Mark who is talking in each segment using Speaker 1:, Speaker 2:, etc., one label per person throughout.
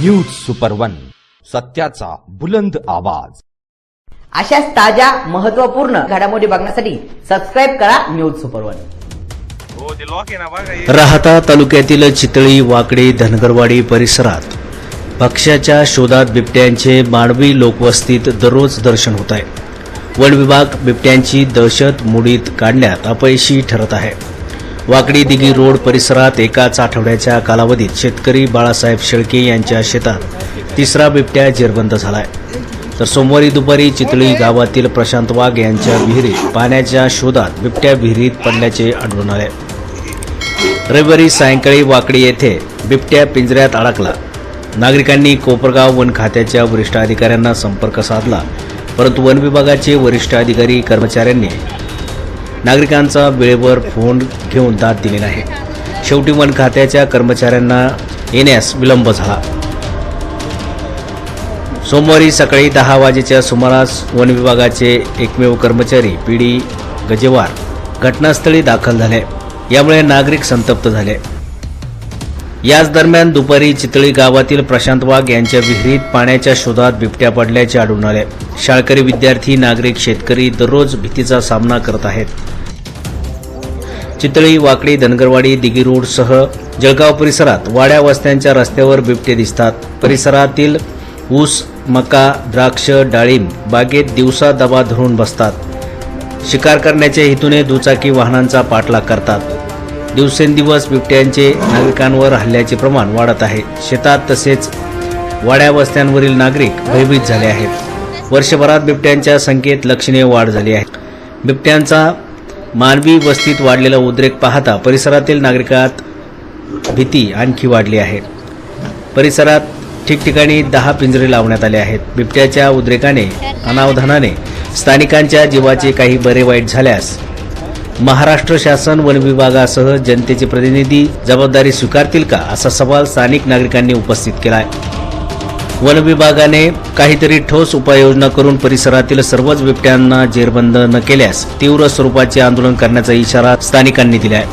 Speaker 1: News super one सत्याचा बुलंद आवाज.
Speaker 2: अशाच ताज्या महत्त्वपूर्ण घडामोडी बघण्यासाठी सबस्क्राईब करा न्यूज सुपर वन.
Speaker 3: राहता तालुक्यातील चितळी वाकडी धनगरवाडी परिसरात पक्ष्याच्या शोधात बिबट्यांचे मानवी लोकवस्तीत दररोज दर्शन होत आहे. वन विभाग बिबट्यांची दहशत मुडीत काढण्यात अपयशी ठरत आहे. वाकडी दिघी रोड परिसरात एकाच आठवड्याच्या कालावधीत शेतकरी बाळासाहेब शेळके यांच्या शेतात तिसरा बिबट्या जेरबंद झालाय. तर सोमवारी दुपारी चितळी गावातील प्रशांत वाघ यांच्या विहिरीत पाण्याच्या शोधात बिबट्या विहिरीत पडल्याचे आढळून आले. रविवारी सायंकाळी वाकडी येथे बिबट्या पिंजऱ्यात अडकला. नागरिकांनी कोपरगाव वन खात्याच्या वरिष्ठ अधिकाऱ्यांना संपर्क साधला परंतु वन विभागाचे वरिष्ठ अधिकारी कर्मचाऱ्यांनी नागरिकांचा वेळेवर फोन घेऊन दाद दिली नाही. शेवटी वन खात्याच्या कर्मचाऱ्यांना येण्यास विलंब झाला. सोमवारी सकाळी दहा वाजेच्या सुमारास वन विभागाचे एकमेव कर्मचारी पी डी गजेवार घटनास्थळी दाखल झाले. यामुळे नागरिक संतप्त झाले. याच दरम्यान दुपारी चितळी गावातील प्रशांत वाघ यांच्या विहिरीत पाण्याच्या शोधात बिबट्या पडल्याचे आढळून आले. शाळकरी विद्यार्थी नागरिक शेतकरी दररोज भीतीचा सामना करत आहेत. चितळी वाकडी धनगरवाडी दिघी रोडसह जळगाव परिसरात वाड्या वस्त्यांच्या रस्त्यावर बिबटे दिसतात. परिसरातील ऊस मका द्राक्ष डाळिंब बागेत दिवसा दबा धरून बसतात. शिकार करण्याच्या हेतूने दुचाकी वाहनांचा पाठलाग करतात. दिवसेंदिवस बिबट्यांचे नागरिकांवर हल्ल्याचे प्रमाण वाढत आहे. शेतात तसेच वाड्या वस्त्यांवरील नागरिक भयभीत झाले आहेत. वर्षभरात बिबट्यांच्या संख्येत लक्षणीय वाढ झाली आहे. बिबट्यांचा मानवी वस्तीत वाढलेला उद्रेक पाहता परिसरातील नागरिकात भीती आणखी वाढली आहे. परिसरात ठिकठिकाणी दहा पिंजरे लावण्यात आले आहेत. बिबट्याच्या उद्रेकाने अनावधानाने स्थानिकांच्या जीवाचे काही बरे वाईट झाल्यास महाराष्ट्र शासन वन विभागासह जनतेचे प्रतिनिधी जबाबदारी स्वीकारतील का असा सवाल स्थानिक नागरिकांनी उपस्थित केलाय. वन विभागाने काहीतरी ठोस उपाययोजना करून परिसरातील सर्वच बिबट्यांना जेरबंद न केल्यास तीव्र स्वरूपाचे आंदोलन करण्याचा इशारा स्थानिकांनी दिलाय.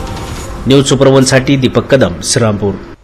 Speaker 3: न्यूज सुपरवनसाठी दीपक कदम श्रीरामपूर.